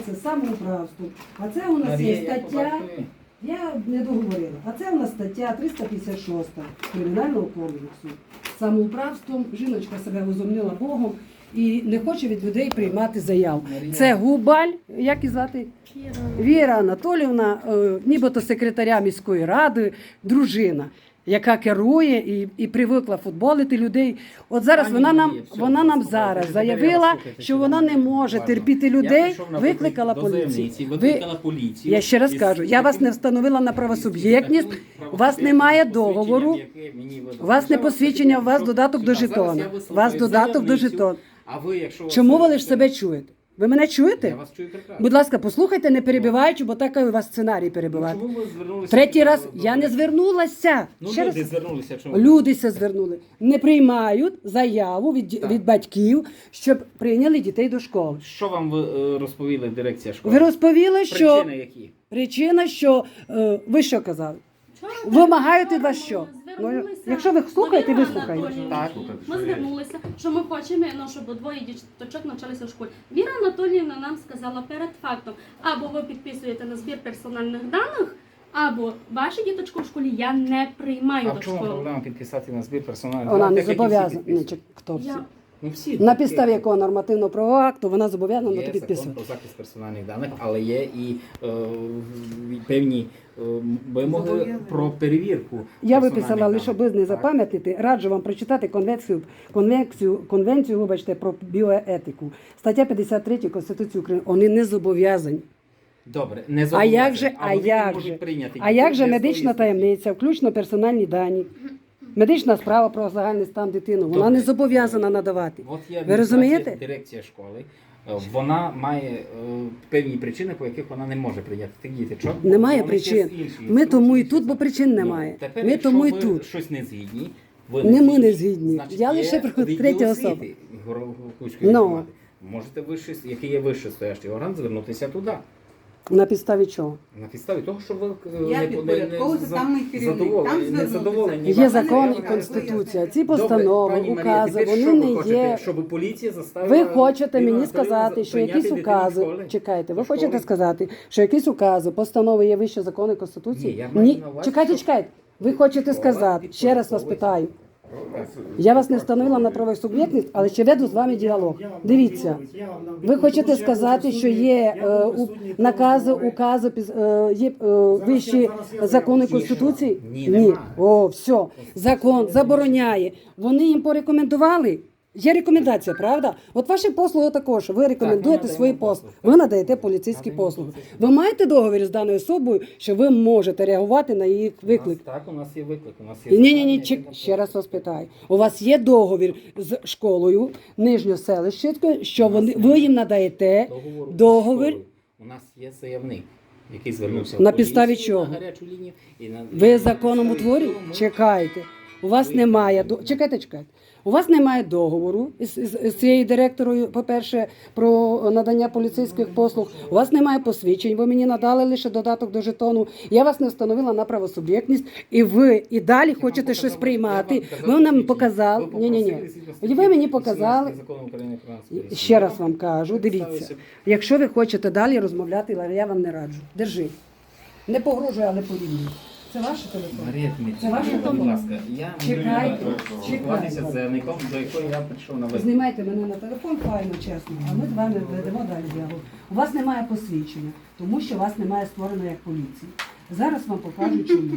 Це самоуправством. А це у нас є стаття, я не договорила, а це у нас стаття 356 Кримінального кодексу. Самоуправством жіночка себе возомнила Богом і не хоче від людей приймати заяв. Марія. Це Губаль, як і звати? Віра Анатолівна, е, нібито секретаря міської ради, дружина. Яка керує і, і привикла футболити людей. От зараз Пані вона нам Марія, все, вона нам зараз тепер я вас заявила, слухайте що вона не може Уважно. терпіти Я людей, на викликала виклик до поліцію. Ви Викликала поліцію. я ще раз Із кажу, я вас не встановила на правосуб'єктність, у вас немає договору, у вас не посвідчення, у вас додаток до жетона. я У вас додаток до заявницю, жетона. А ви, якщо Чому ви лише себе чуєте? Ви мене чуєте? Я вас чую прекрасно. Будь ласка, послухайте, не перебиваючи, бо такий у вас сценарій. Ну, чому ви звернулися Третій раз до- я не звернулася. Ну, Ще раз. люди звернулися, чому? Людися звернули. Не приймають заяву від, Так. від батьків, щоб прийняли дітей до школи. Що вам ви, е, розповіли дирекція школи? Ви розповіли, що Причини які? причина, що е, ви що казали? Вимагають від вас що? звернулися Ну, якщо ви слухаєте, ви слухаєте. Так. Ми звернулися, що ми хочемо, ну, щоб двоє діточок навчалися в школі. Віра Анатоліївна нам сказала перед фактом, або ви підписуєте на збір персональних даних, або вашу діточку в школі я не приймаю А до в чому школи. проблема підписати на збір персональних Вона даних, не як і всі зобов'язана. Ні, чи хто всі? Я Ну, всі. На підставі якого нормативного правового акту вона зобов'язана на Є то закон підписувати. про захист персональних даних, але є і е, певні е, вимоги про перевірку. Я виписала лише, аби не запам'ятати, раджу вам прочитати конвенцію, конвенцію, конвенцію вибачте, про біоетику. Стаття 53 Конституції України. Вони не зобов'язані. Добре, не А як же, зобов'язані, а як же, прийняти а як же медична таємниця, включно персональні дані, медична справа про загальний стан дитини, вона не зобов'язана надавати. От є Ви розумієте? дирекція школи. е, Вона має е, певні причини, по яких вона не може прийняти тих діточок. Немає Вони ще з причин. іншої Ми тому і тут, бо причин Ну, немає. тепер, Ми якщо тому і ви тут. щось не згідні. Ви Не ми не згідні. Значить, Я є лише про відділ третя освіти особа. Гороховської Ну. громади. Можете який є вищий стоящий орган, звернутися туди. На підставі чого? На підставі того, що ви е, Я не, підпорядковуюся, за- там мій керівник, задоволені, там не звернутися. задоволені. Є закон і конституція. Ці Добре, постанови, пані Марія, укази, тепер вони ви не хочете? є. Щоб поліція заставила... Ви хочете Ірину мені Анатоліївну сказати, що прийняти якісь дитину укази, школи? чекайте, ви До школи? хочете сказати, що якісь укази, постанови є вище закону і Ні, я маю на увазі, чекайте, що- чекайте. Ви хочете Школа сказати, ще раз вас питаю. Я вас не встановила на правосуб'єктність, але ще веду з вами діалог. Дивіться, ви хочете сказати, що є е, у- накази, укази, піз- е, є е, вищі закони конституції? Ні, нема. О, все. Закон забороняє. Вони їм порекомендували. Є рекомендація, правда? От ваші послуги також. Ви рекомендуєте надаємо свої послуги. Ви надаєте поліцейські Надаємо послуги. Ви маєте договір з даною особою, що ви можете реагувати на їх виклик. У нас, так, у нас є виклик. У нас є Ні, ні, ні, звернення, ще раз вас питаю. У вас є договір з школою Нижньоселищицькою, що вони ви їм надаєте договору з договір. У нас є заявник, який звернувся На в підставі чого? на гарячу лінію. І на, Ви законом утворюєте? Чекайте. У вас немає чекайте, чекайте. У вас немає договору із, із, з цією директорою, по-перше, про надання поліцейських послуг. У вас немає посвідчень. Ви мені надали лише додаток до жетону. Я вас не встановила на правосуб'єктність, і ви і далі Я хочете показав- щось приймати. Ви нам показали. Ні, ні, ні. ви мені показали. Ще раз вам кажу, дивіться. Якщо ви хочете далі розмовляти, я вам не раджу. Держи. Не погрожуй, але порівнюй. Це ваш телефон? Марія Це ваш будь ласка, я Чекайте, спілкуватися чекайте. з заявником, до якої я прийшов на виклик. Знімайте мене на телефон файно, чесно, а ми з вами ведемо далі діалог. У вас немає посвідчення, тому що вас немає створено як поліції. Зараз вам покажу чому.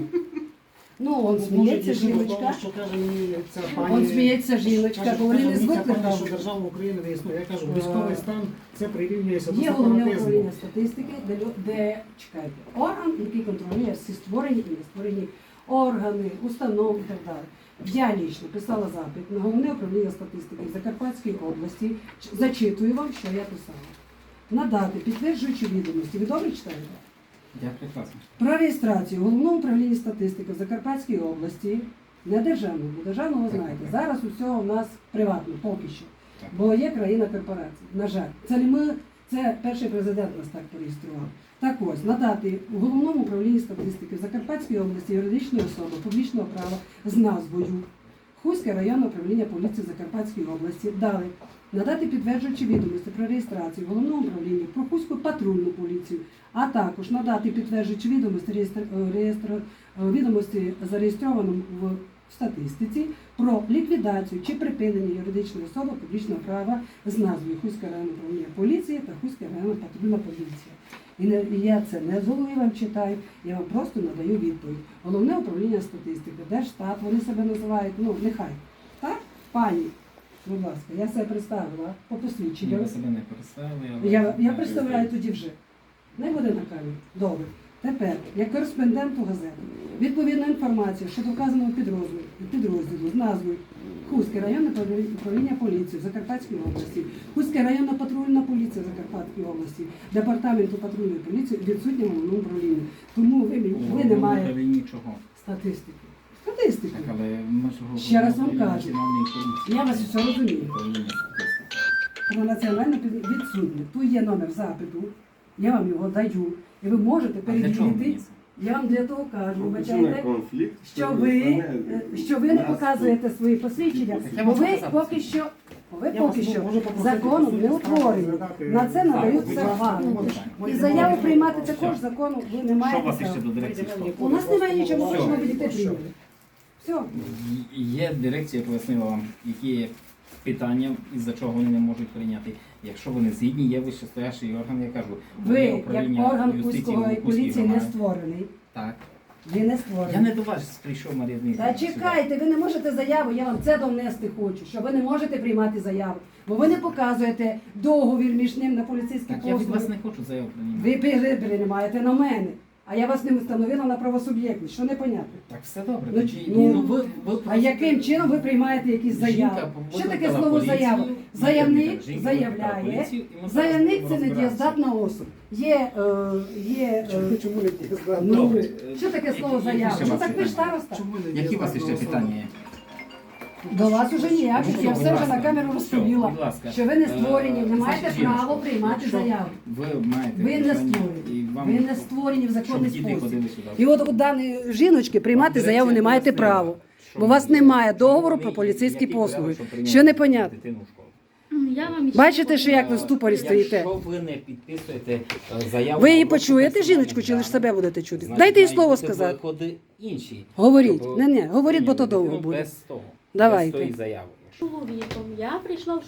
Ну, он сміється жіночка. Що каже мені ця пані... Он сміється жіночка, бо вони не звикли. що держава України не існує. Я кажу, військовий стан це прирівнюється до Є головне сепаратизму. управління статистики, де, лю- де чекайте, орган, який контролює всі створені і не створені органи, установи і так далі. Я лічно писала запит на головне управління статистики в Закарпатській області. Ч- Зачитую вам, що я писала. Надати підтверджуючі відомості. Ви добре читаєте? Прекрасно. Про реєстрацію в головному управлінні статистики в Закарпатській області, не державного, бо державного ви знаєте. Зараз усе у нас приватно, поки що. Так. Бо є країна корпорацій. На жаль, це ми, це перший президент нас так пореєстрував. Так ось, надати в головному управлінні статистики в Закарпатській області юридичної особи публічного права з назвою Хуське районне управління поліції Закарпатської області дали надати підтверджуючі відомості про реєстрацію в головному управлінні, про Хуську патрульну поліцію, а також надати підтверджуючі відомості реєстр... е, реєстр... е, відомості зареєстрованим в статистиці про ліквідацію чи припинення юридичної особи публічного права з назвою Хуська районна управління поліції та Хуська районна патрульна поліція. І не і я це не голови вам читаю, я вам просто надаю відповідь. Головне управління статистики, Держстат, вони себе називають, ну нехай. Так, пані, будь ласка, я себе представила по посвідченню. Ви себе не представили. але- Я, я представляю тоді вже. Не буде на камері. Добре. Тепер, як кореспонденту газети, відповідна інформація щодо вказаного підрозділу, підрозділу з назвою Хуське районне управління поліції в Закарпатській області, Хуська районна патрульна поліція в Закарпатській області, департаменту патрульної поліції відсутня в головному управлінні. Тому ви, мені- ви не маєте статистики. Статистики. Так, але ми ж Ще раз вам кажу. Я вас все розумію. Про національну під- Тут є номер запиту, я вам його даю, і ви можете перевірити. Я вам для того кажу, Причина вибачайте, що ви, що ви не показуєте свої посвідчення, бо ви поки що, ви Я поки що законом не утворені. На це надаються Так, вам. І заяву приймати також закону ви не маєте права. У нас немає нічого, ми хочемо відійти прийняти. Все. Є дирекція пояснила вам, які є питання, із-за чого вони не можуть прийняти. Якщо вони згідні, є вищестоящий орган, я кажу, Ви, як орган Кузького і поліції, не створений. Так. Ви не Я не до вас прийшов Марія Та чекайте, ви не можете заяву, я вам це донести хочу, що ви не можете приймати заяву, бо ви не показуєте договір між ним на поліцейські Так я від вас не хочу заяву приймати. Ви приймаєте на мене, а я вас ним встановила на правосуб'єктність. Що непонятно? Так все добре. Ну, тоді, ну, ну, ви, ви А яким чином ви приймаєте якісь Жінка заяви? Що таке викликала слово поліцію, заява? Заявник жінка заявляє. поліцію, і ми зараз Заявник це не розбиратися. дієздатна особа. Є, е, є Чому- е, Чому не дієздатна? ну, Добре. що таке слово заява? Ну так ви ж староста. Чому не Які у вас ще питання є? До вас уже ніяких, Ну, я все вже на камеру розповіла. будь ласка. Що ви не Е, створені, не маєте значить, право приймати якщо заяву. Ви маєте Ви не створені. вам Ви не створені в щоб законний діти спосіб. ходили сюди. І от у даної жіночки приймати Вам заяву не дирекція маєте пояснила, права. що Бо у вас вони- немає договору про поліцейські які послуги. щоб прийняти Що непонятно? дитину в школу. Я вам ще Бачите, що як ви в ступорі стоїте? Якщо ви не підписуєте е, заяву... Ви її про почуєте, персональні жіночку, чи лише себе будете чути? значить, Дайте їй мають слово бути сказати. виходи інші. Говоріть. Щоб Не, не, говоріть, бо то довго дитину буде. Без того. Давайте. з тої заяви. чоловіком. Я прийшла в